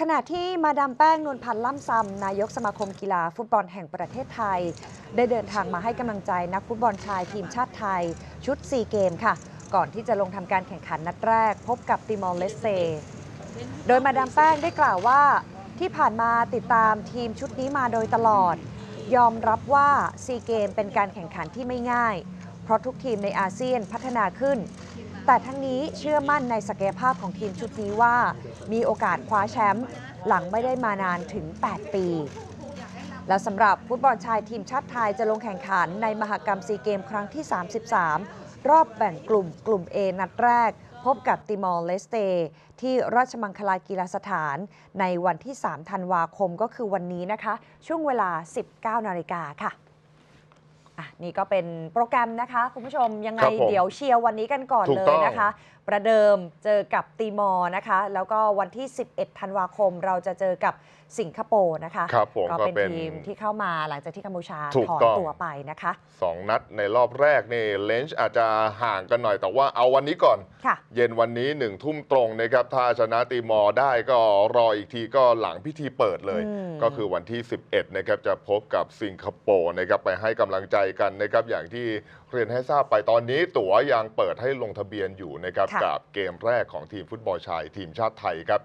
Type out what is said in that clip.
ขณะที่มาดามแป้งนวลพันธ์ล่ำซำนายกสมาคมกีฬาฟุตบอลแห่งประเทศไทย ได้เดินทางมาให้กำลังใจนักฟุตบอลชายทีมชาติไทย ชุด 4 เกมค่ะ ก่อนที่จะลงทำการแข่งขันนัดแรก พบกับติมอร์เลสเตโดยมาดามแป้งได้กล่าวว่า ที่ผ่านมาติดตามทีมชุดนี้มาโดยตลอด ยอมรับว่าซีเกมเป็นการแข่งขันที่ไม่ง่าย เพราะทุกทีมในอาเซียนพัฒนาขึ้น แต่ทั้งนี้เชื่อมั่นในศักยภาพของทีมชุดนี้ว่า มีโอกาสคว้าแชมป์หลังไม่ได้มานานถึง 8 ปี และสำหรับฟุตบอลชายทีมชาติไทยจะลงแข่งขันในมหกรรมซีเกมครั้งที่ 33 รอบแบ่งกลุ่มกลุ่ม A นัดแรก พบกับติมอร์เลสเต ที่ราชมังคลากีฬาสถานในวันที่ 3 ธันวาคมก็คือวันนี้นะคะ ช่วงเวลา 19 นาฬิกาค่ะ อะนี่ก็เป็นโปรแกรมนะคะ คุณผู้ชมยังไงครับผมเดี๋ยวเชียร์วันนี้กันก่อนถูกเลต้ยอง นะคะ ประเดิมเจอกับตีมอร์นะคะ แล้วก็วันที่ 11 ธันวาคมเราจะเจอกับสิงคโปร์นะคะ ครับผมก็ก็เป็นเป็น ทีมที่เข้ามาหลังจากที่กัมพูชาถูกถอนต้อง ตัวไปนะคะสองนัดในรอบแรกนี่เลนจ์อาจจะห่างกันหน่อยแต่ว่าเอาวันนี้ก่อน ค่ะ เย็นวันนี้หนึ่งทุ่มตรงนะครับถ้าชนะตีมอร์ได้ก็รออีกทีก็หลังพิธีเปิดเลย อืม ก็คือวันที่ 11นะครับจะพบกับสิงคโปร์นะครับไปให้กำลังใจกันนะครับอย่างที่เรียนให้ทราบไปตอนนี้ตั๋วยังเปิดให้ลงทะเบียนอยู่นะครับค่ะกับเกมแรกของทีมฟุตบอลชายทีมชาติไทยครับ